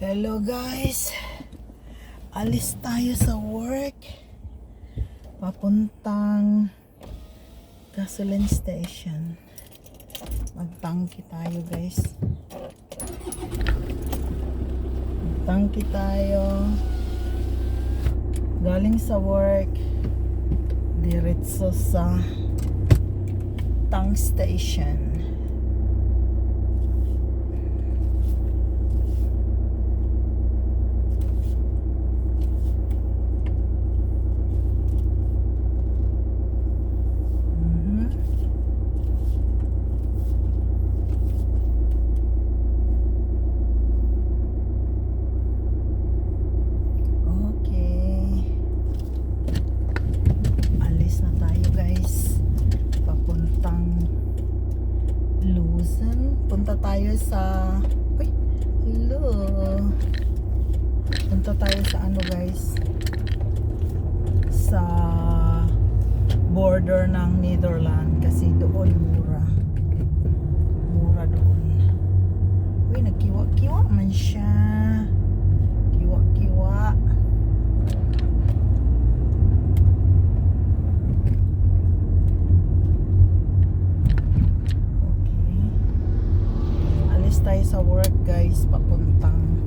Hello guys. Alis tayo sa work. Papuntang gasoline station. Magtangki tayo guys. Magtangki tayo. Galing sa work. Diretso sa tank station. Mhm. Okay. Alis na tayo guys. Papuntang Luzon. Punta tayo sa... Uy! Hello! Punta tayo sa ano guys? Sa border ng Netherlands kasi doon mura. Mura doon. Uy, nagkiwa-kiwa man siya. Kiwa-kiwa. Okay. Alis tayo sa work guys, papuntang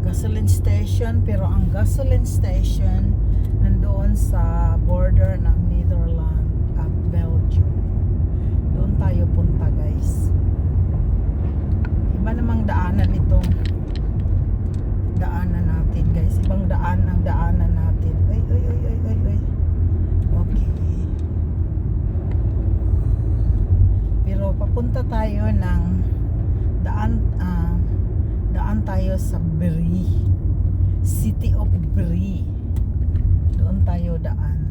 gasoline station. Pero ang gasoline station nandoon sa border ng Netherlands at Belgium. Doon tayo punta guys. Iba namang daanan itong daanan natin guys. Ibang daan ang daanan natin. Ay, ay, ay, ay, ay, ay. Okay. Pero papunta tayo ng daan ah, daan tayo sa Bri. City of Bri. Doon tayo daan.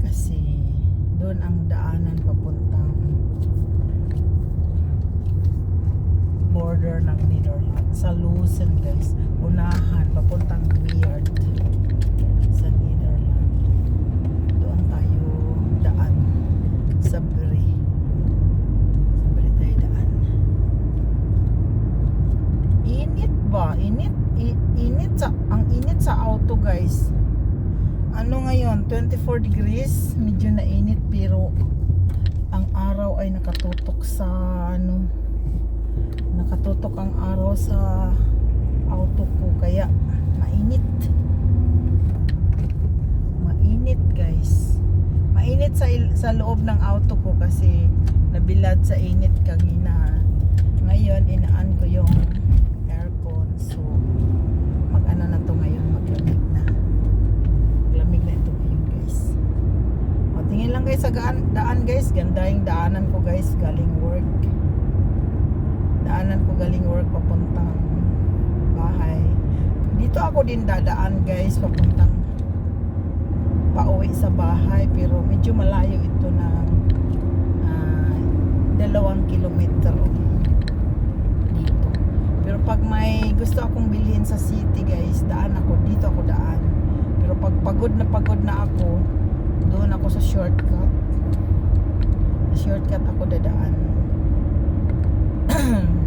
Kasi doon ang daanan papuntang border ng Netherlands. Sa Lucen guys. Unahan papuntang Weird sa Netherlands. Doon tayo daan sa Bri. Sa Bri tayo daan. Init ba? Init? I- init sa ang init sa auto guys. Ano ngayon? 24 degrees. Medyo na init pero ang araw ay nakatutok sa ano nakatutok ang araw sa auto ko kaya mainit mainit guys mainit sa sa loob ng auto ko kasi nabilad sa init kanina ngayon inaan ko yung aircon so mag ano na to ngayon maglamig na maglamig na ito ngayon guys tingin lang guys sa daan guys ganda yung daanan ko guys galing work. Daanan ko galing work papuntang bahay. Dito ako din dadaan guys papuntang pauwi sa bahay pero medyo malayo ito ng ah, dalawang kilometro dito. Pero pag may gusto akong bilhin sa city guys daan ako dito ako daan. Pero pag pagod na pagod na ako doon ako sa shortcut sa shortcut ako dadaan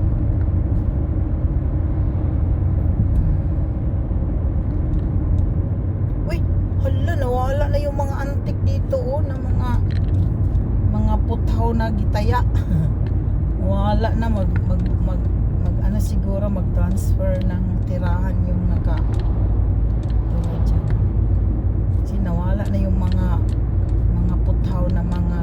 Uy, hala, nawala na yung mga antik dito oh, na mga mga putaw na gitaya. Wala na mag mag mag, mag ano siguro mag-transfer ng tirahan yung naka nawala na yung mga mga putaw na mga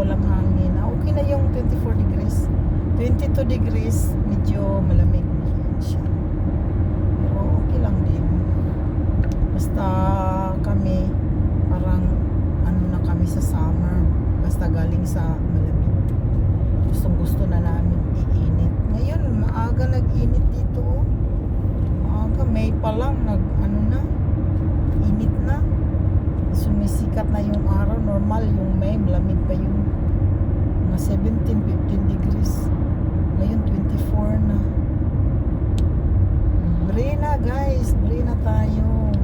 walang hangin. Ah, okay na yung 24 degrees. 22 degrees, medyo malamig siya. Pero okay lang din. Basta kami, parang ano na kami sa summer. Basta galing sa malamig. Gustong gusto na namin iinit. Ngayon, maaga nag-init dito. Maaga, May pa lang, nag ano na, init na. Sumisikat na yung araw. Normal, yung May, malamig pa yun. Mga 17, 15 degrees. Ngayon, 24 na. Brina, guys. Brina tayo.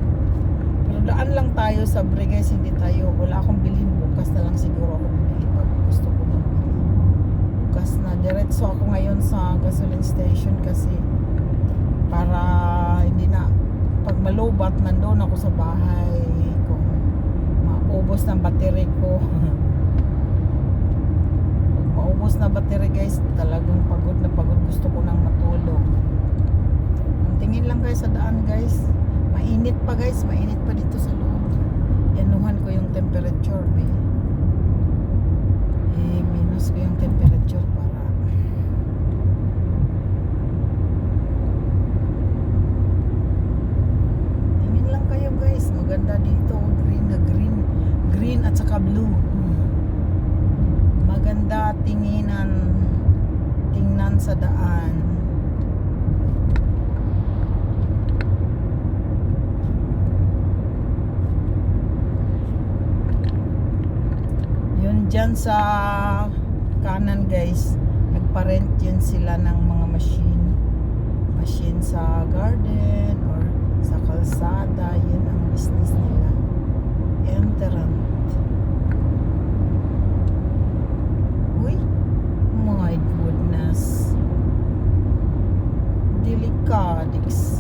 Pero daan lang tayo sa Bre, guys. Hindi tayo, wala akong bilhin. Bukas na lang siguro ako bibili pag gusto ko ng bukas na. Diretso ako ngayon sa gasoline station kasi para hindi na pag malubat nandoon ako sa bahay maubos ng battery ko. Pag maubos na battery guys talagang pagod na pagod. Gusto ko nang matulog. Ang tingin lang guys sa daan guys. Mainit pa guys. Mainit pa dito sa loob. Yanuhan ko yung temperature eh, eh minus ko yung temperature para Tingin lang kayo guys, maganda dito, green na green, saka blue. Maganda tinginan, tingnan sa daan. Yun dyan sa kanan guys, nagparent yun sila ng mga machine machine sa garden or sa kalsada yun ang business nila enterant uy my goodness delicadix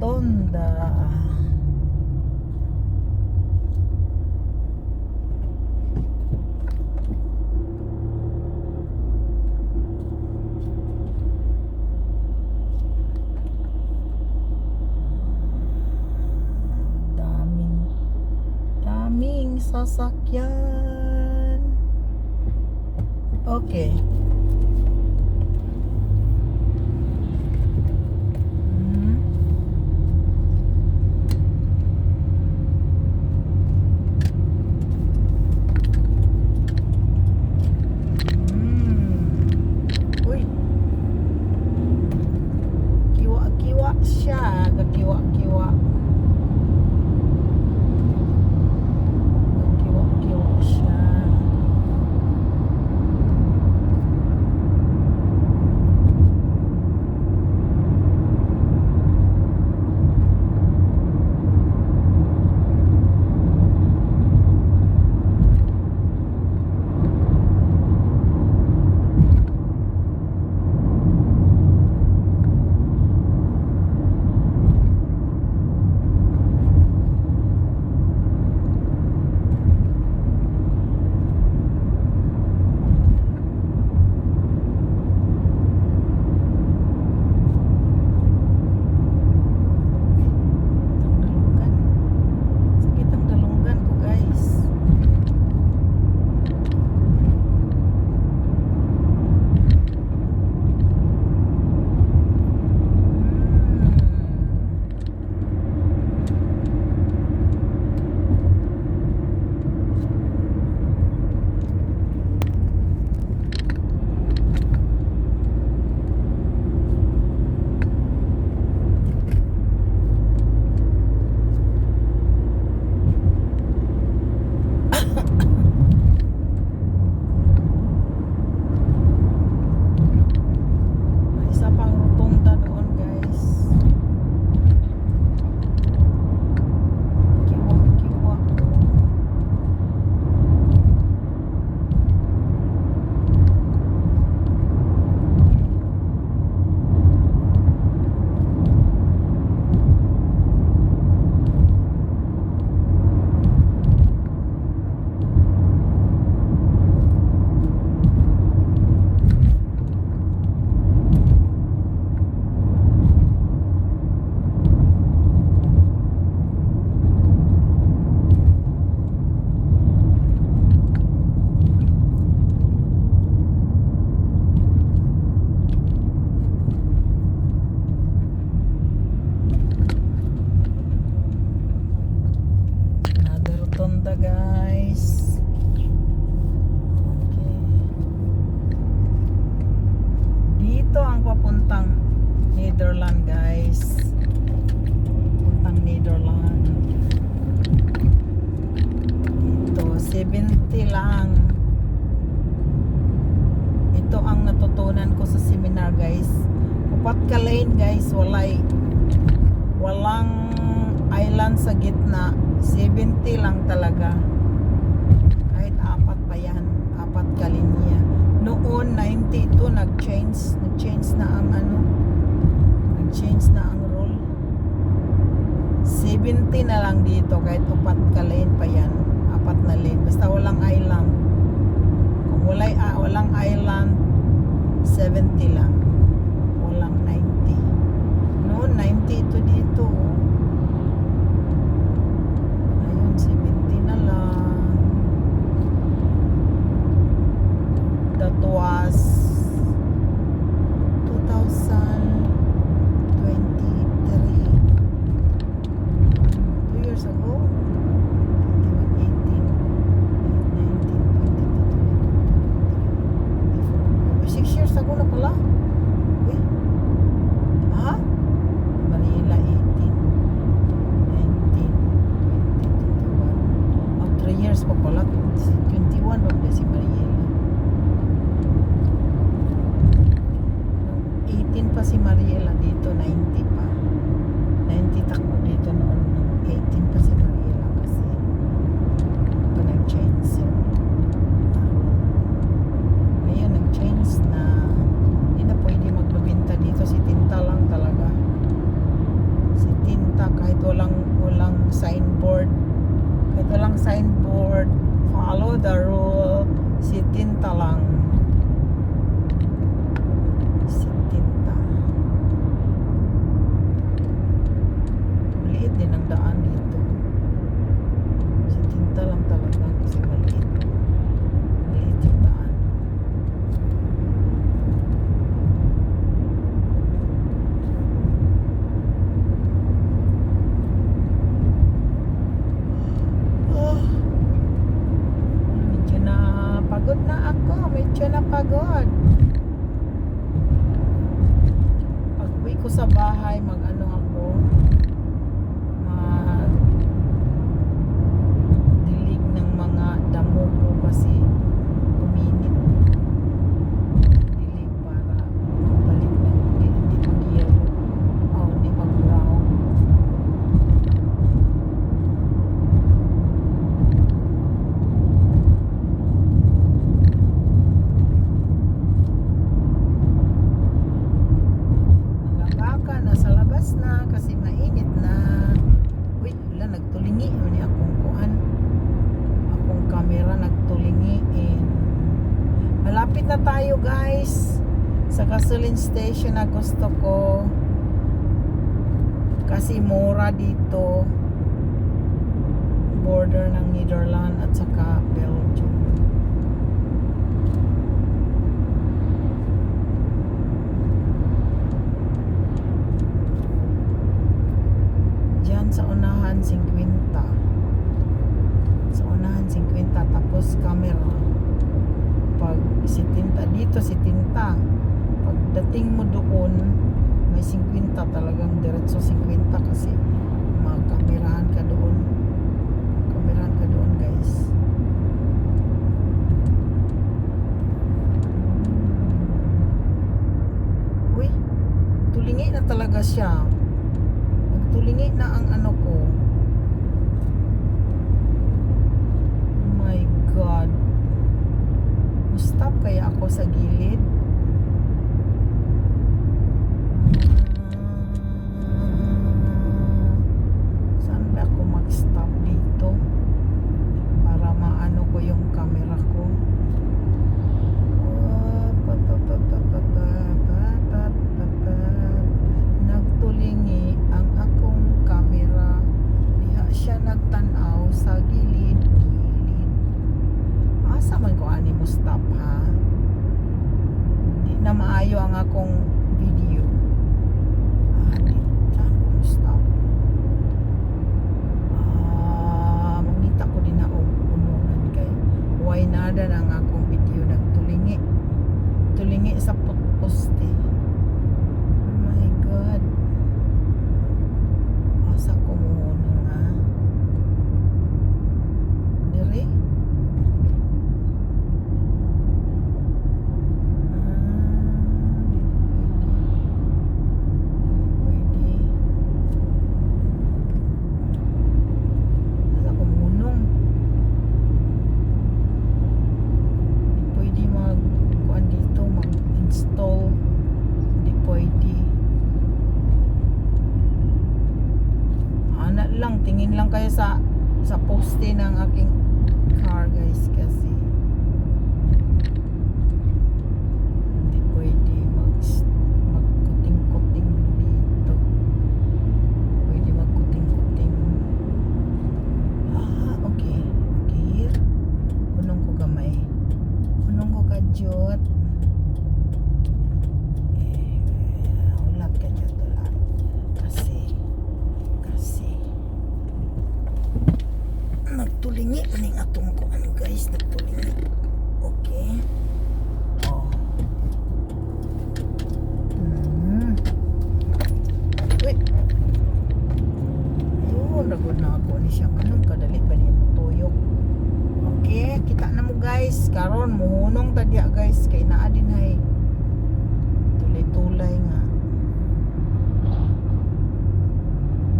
Rotonda daming daming sasakyan. Okay dahilan sa gitna 70 lang talaga. Kahit apat pa yan apat kalinya. Noon 92 nag-change nag-change na ang ano nag-change na ang rule. 70 na lang dito kahit upat ka lane pa yan apat na lane. Basta walang island. Kung walay, uh, walang island 70 lang. Walang 90 noon 92 dito. pagod na ako. Medyo na pagod. Pag uwi ko sa bahay, mag ano ako, na tayo guys. Sa gasoline station na gusto ko. Kasi mura dito. Border ng Netherlands at saka Belgium. Dyan sa unahan 50. Sa unahan 50. Tapos camera pag si Tinta dito si Tinta pagdating mo doon may 50 talagang diretso 50 kasi. Punong ko kadyot. Eh, ulat ka dyan ulat. Kasi, kasi, nagtulingi maning atong ko ano guys, nagtulingi. Okay. Oh. Hmm. Wait. Ayun, ragod na ako ni siya. Anong kadali ba niya tuyok? Okay, kita na mo guys. Karon muhunong tadya guys. Kay naa din hay. Tulay-tulay nga.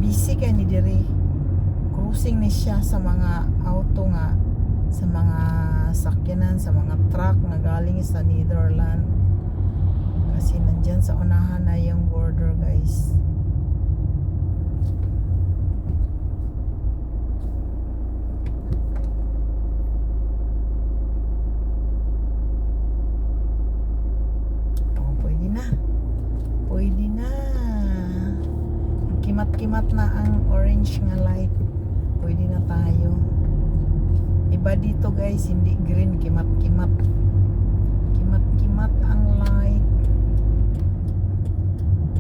Busy kay ni diri. Cruising ni siya sa mga auto nga sa mga sakyanan, sa mga truck nga galing sa Netherlands. Kasi nandyan sa unahan na yung border guys. Oh, pwede na. Pwede na. Kimat-kimat na ang orange nga light. Tayo. Iba dito guys, hindi green, kimat-kimat. Kimat-kimat ang light.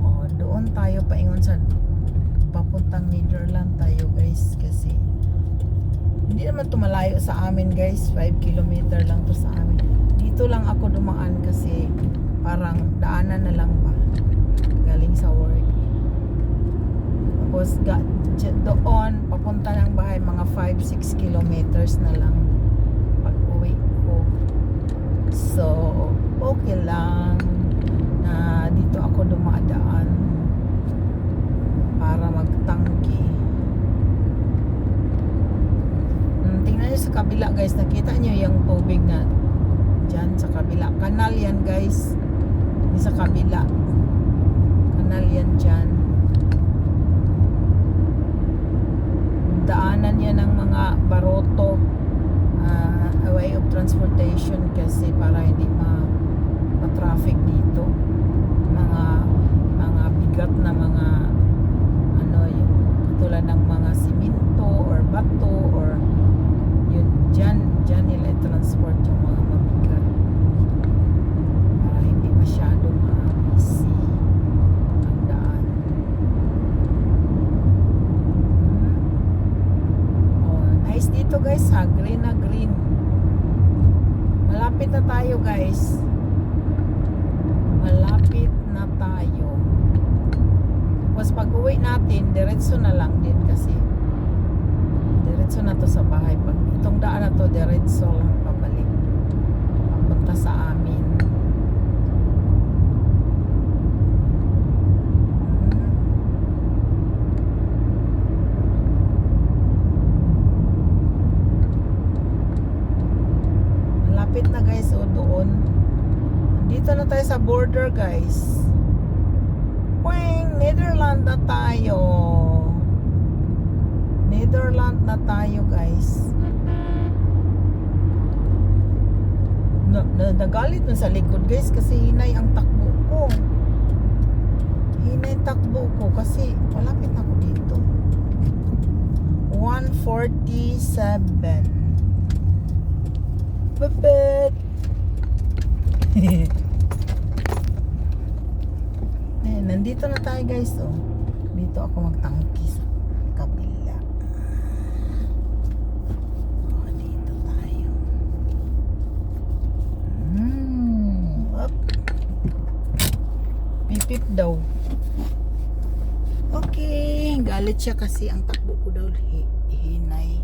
Oh, doon tayo paingon sa papuntang Netherlands tayo guys kasi hindi naman tumalayo sa amin guys 5 kilometer lang to sa amin dito lang ako dumaan kasi parang daanan na lang ba galing sa work tapos ga, doon papunta ng bahay mga 5-6 kilometers na lang pag uwi ko. So okay lang na dito ako dumadaan para magtangki. Hmm, tingnan nyo sa kabila guys. Nakita nyo yung tubig na dyan sa kabila. Kanal yan guys. Sa kabila. Kanal yan dyan daanan yan ng mga baroto ah, a way of transportation kasi para hindi ma ma-traffic dito. Mga mga bigat na mga ano yun katulad ng mga simento or bato or yun dyan dyan nila transport yung mga mabigat. Para hindi masyado ma-busy ang daan Hmm. oh, nice dito guys ha green na green. Malapit na tayo guys. Malapit na tayo. Tapos pag uwi natin diretso na lang din kasi. Diretso na to sa bahay. Itong daan na to diretso lang pabalik. Papunta sa amin Hmm. malapit na guys o doon dito na tayo sa border guys. Weng, Netherlands na tayo. Netherlands na tayo guys. Na, na, nagalit na sa likod guys kasi hinay ang takbo ko. Hinay takbo ko kasi malapit ako dito. 147 Bebet Ayan, nandito na tayo guys, oh. Dito ako magtangki sa kabila. Oh, dito tayo. Hmm, up. Pipip daw. Okay, galit siya kasi ang takbo ko daw hinay.